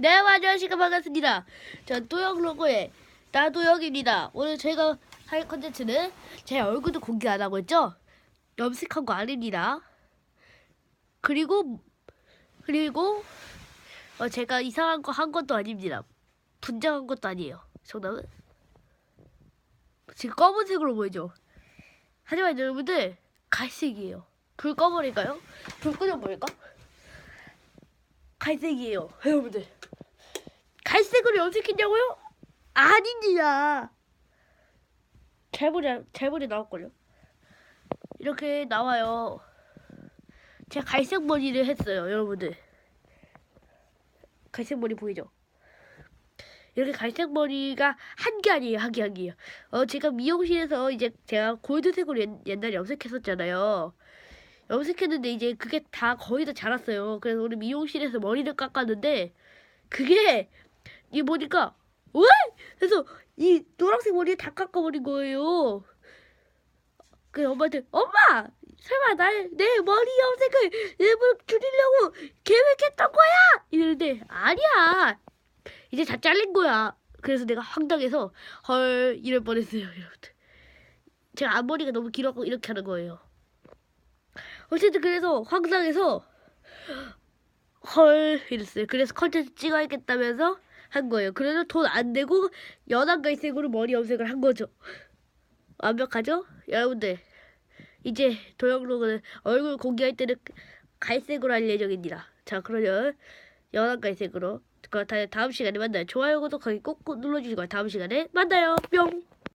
네, 안녕하십니까 반갑습니다. 저 또영 로고의 나도영입니다. 오늘 제가 할 컨텐츠는 제 얼굴도 공개 안 하고 있죠? 염색한 거 아닙니다. 그리고 그리고 어, 제가 이상한 거 한 것도 아닙니다. 분장한 것도 아니에요. 정답은 지금 검은색으로 보이죠? 하지만 여러분들 갈색이에요. 불 꺼버릴까요? 불 끄져버릴까? 갈색이에요, 여러분들. 갈색으로 염색했냐고요? 아닙니다. 잘보리 잘보리 나왔걸요. 이렇게 나와요. 제가 갈색 머리를 했어요, 여러분들. 갈색 머리 보이죠? 이렇게 갈색 머리가 한개 아니에요, 한 개, 한 개요. 어, 제가 미용실에서 이제 제가 골드색으로 옛, 옛날에 염색했었잖아요. 염색했는데 이제 그게 다 거의 다 자랐어요. 그래서 우리 미용실에서 머리를 깎았는데 그게 이 보니까 왜? 그래서 이 노란색 머리 다 깎아버린 거예요. 그 엄마한테 엄마 설마 날내 머리 염색을 일부러 줄이려고 계획했던 거야? 이러는데 아니야. 이제 다 잘린 거야. 그래서 내가 황당해서 헐 이럴 뻔했어요, 여러분들. 제가 앞머리가 너무 길었고 이렇게 하는 거예요. 어쨌든 그래서 황당해서 헐 이랬어요. 그래서 컨텐츠 찍어야겠다면서 한 거예요. 그래서 돈 안 내고 연한 갈색으로 머리 염색을 한 거죠. 완벽하죠? 여러분들 이제 도영록은 얼굴 공개할 때는 갈색으로 할 예정입니다. 자 그러면 연한 갈색으로 그럼 다- 다음 시간에 만나요. 좋아요 구독하기 꼭 눌러주시고 다음 시간에 만나요. 뿅.